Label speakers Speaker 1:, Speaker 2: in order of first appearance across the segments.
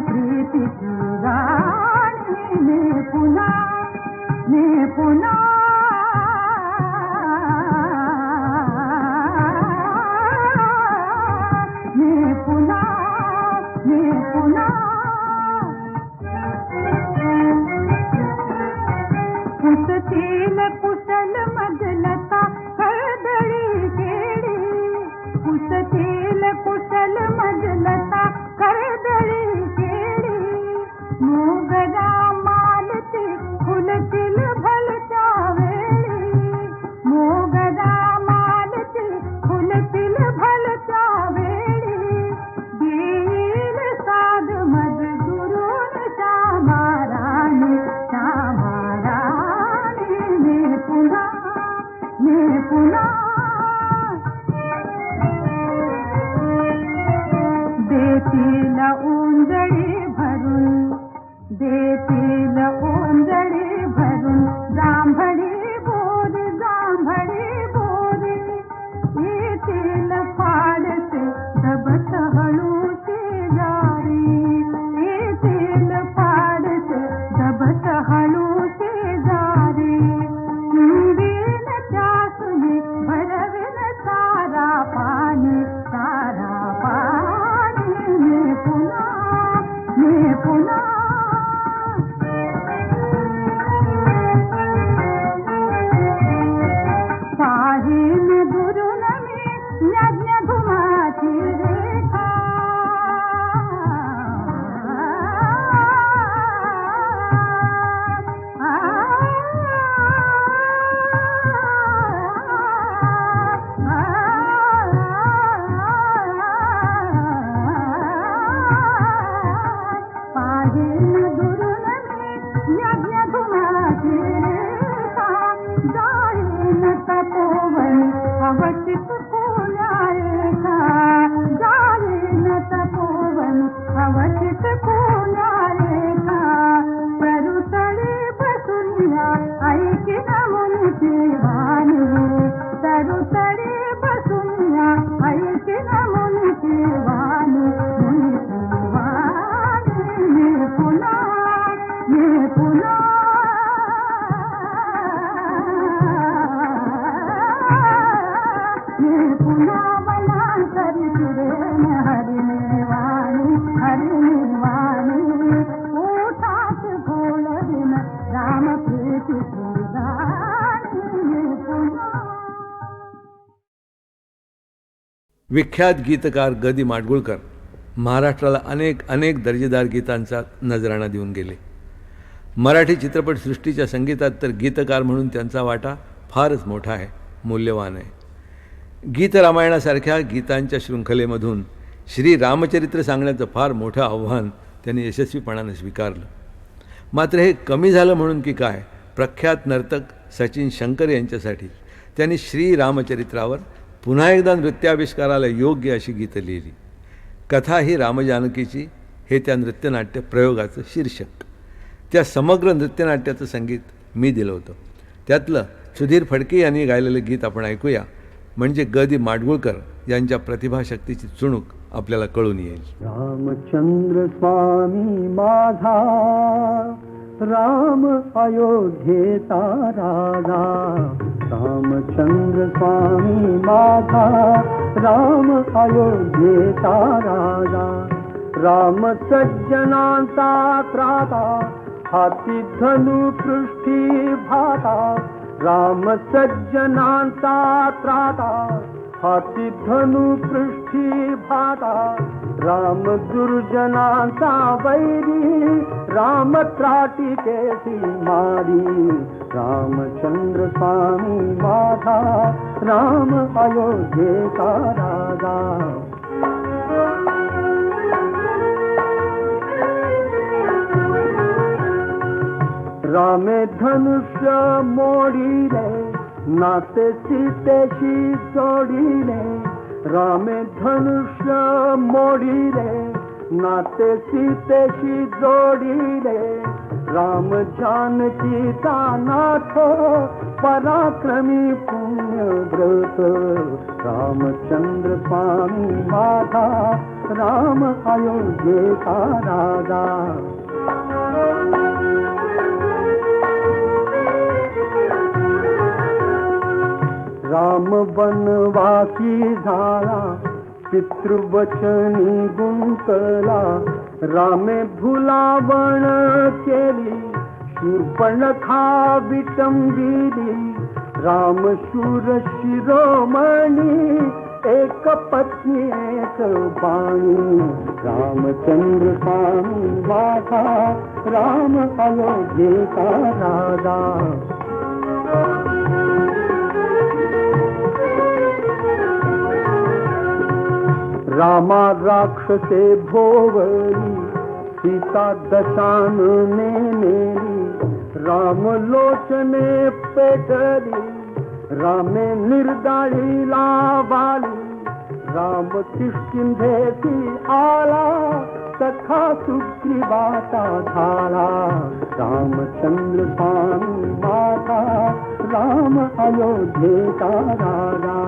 Speaker 1: ಪ್ರೀತಿಸಿದ 还有。विख्यात गीतकार गदी माडगुळकर महाराष्ट्राला अनेक अनेक दर्जेदार गीतांचा नजराणा देऊन गेले. मराठी चित्रपटसृष्टीच्या संगीतात तर गीतकार म्हणून त्यांचा वाटा फारच मोठा आहे मूल्यवान आहे. गीतरामायणासारख्या गीतांच्या शृंखलेमधून श्री रामचरित्र सांगण्याचं फार मोठं आव्हान त्यांनी यशस्वीपणानं स्वीकारलं. मात्र हे कमी झालं म्हणून की काय प्रख्यात नर्तक सचिन शंकर यांच्यासाठी त्यांनी श्री रामचरित्रावर पुन्हा एकदा नृत्याविष्काराला योग्य अशी गीतं लिहिली. कथा ही रामजानकीची हे त्या नृत्यनाट्य प्रयोगाचं शीर्षक. त्या समग्र नृत्यनाट्याचं संगीत मी दिलं होतं. त्यातलं सुधीर फडके यांनी गायलेलं गीत आपण ऐकूया. म्हणजे ग दी माडगुळकर यांच्या प्रतिभाशक्तीची चुणूक आपल्याला कळून येईल.
Speaker 2: रामचंद्र स्वामी माझा राम अयोध्येचा राधा रामचन्द्र स्वामी माता राम अयोध्ये राजा। राम सज्जनान्ता प्राता हाति धनुपृष्ठि भाता राम सज्जनान्ता प्राता हाती धनु पृष्ठी भाता राम दुर्जनांचा वैरी राम त्राटी केसी मारी, रामचंद्र स्वामी माझा राम अयोध्येचा राजा। रामे धनुष्य मोडिले नाते सीतेशी जोडिले रामे धनुष्य मोडिले नाते सीतेशी जोडिले राम जानकीचा नाथ पराक्रमी पुण्य व्रत रामचंद्र स्वामी माझा राम अयोध्येचा राजा। राम वनवासी झाला पितृवचनी गुंतला। रामे भुलावण केली शूर्पणखा विटंबिली राम शूर शिरोमणी, एक पत्नी, एक बाणी। रामचंद्र स्वामी माझा राम अयोध्येचा राजा। रामा राक्षसे भोवली सीता दशानने नेली राम लोचने पेटली रामे निर्दाळी लावाली। राम किष्किंधेसी आला सखा सुग्रीवाचा झाला रामचंद्र स्वामी माता, राम अयोध्येचा राजा।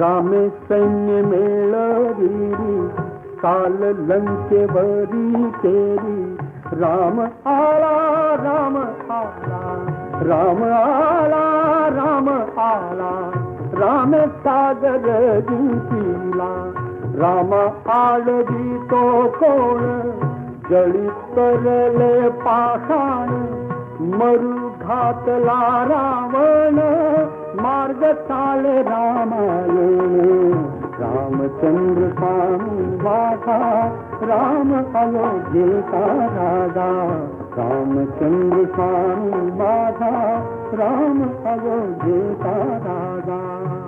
Speaker 2: रामे सैन्य मेळविरी काल लंकेवरी केली राम आला राम आला राम आला राम आला। राम सागर जिंकिला राम आळवी तो कोण? जळी तरले पाषाण, मरु घातला रावण। मार्ग ताल रामायण। रामचंद्र स्वामी बाधा राम अयोध्येचा राजा। रामचंद्र स्वामी बाधा राम अयोध्येचा राजा।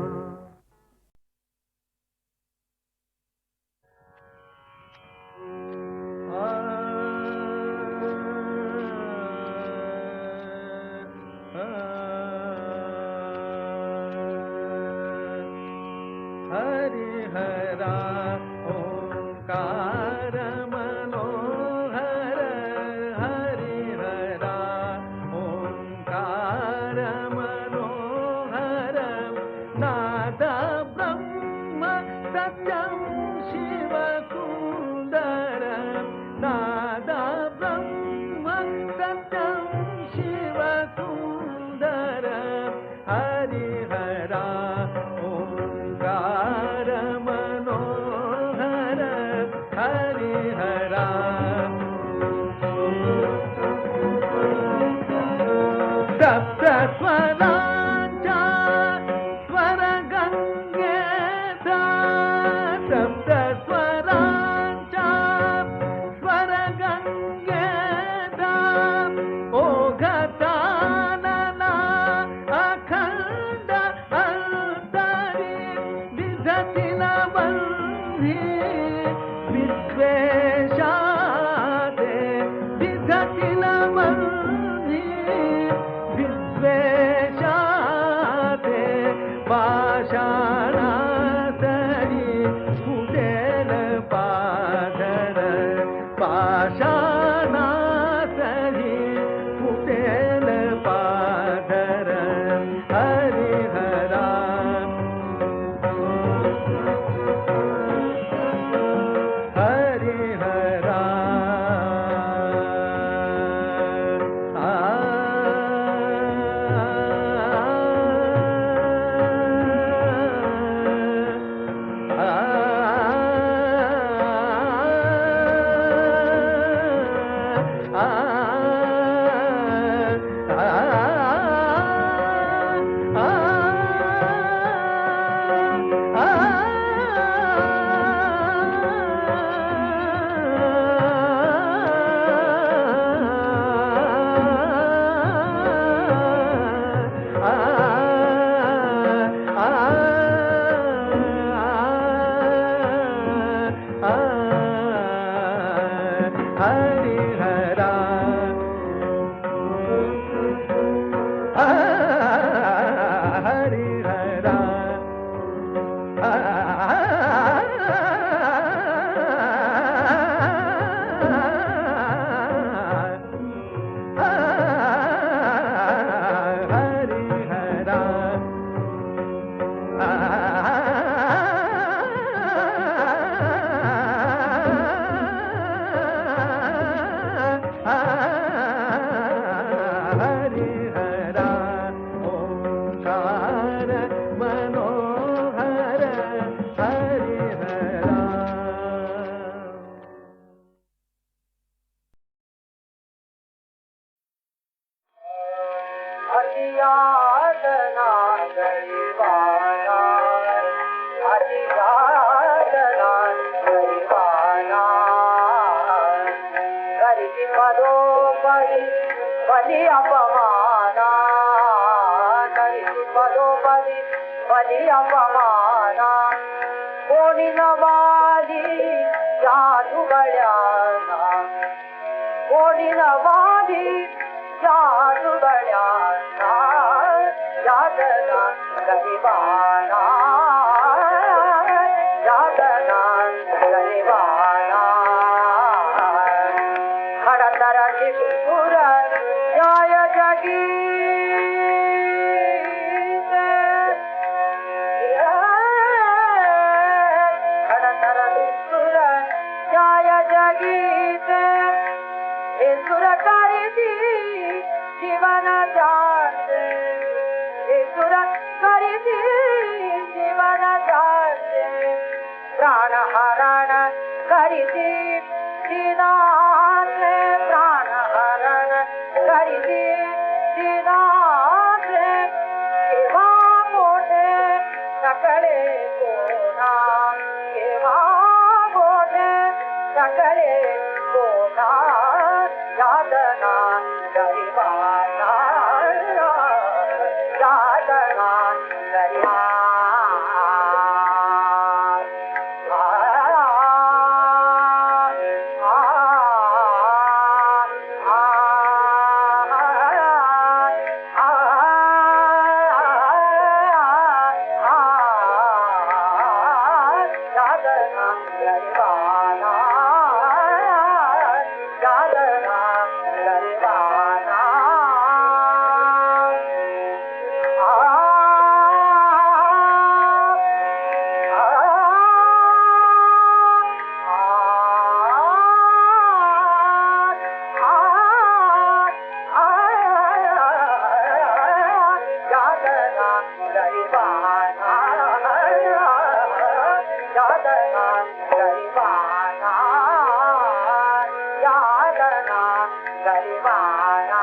Speaker 3: bir be. hari hari रहित र प्राणहरण रणीदा 来一 கல்வாரா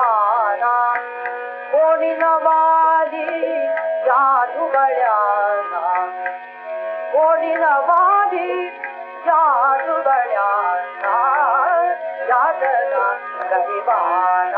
Speaker 3: किस्तान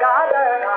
Speaker 3: காதனா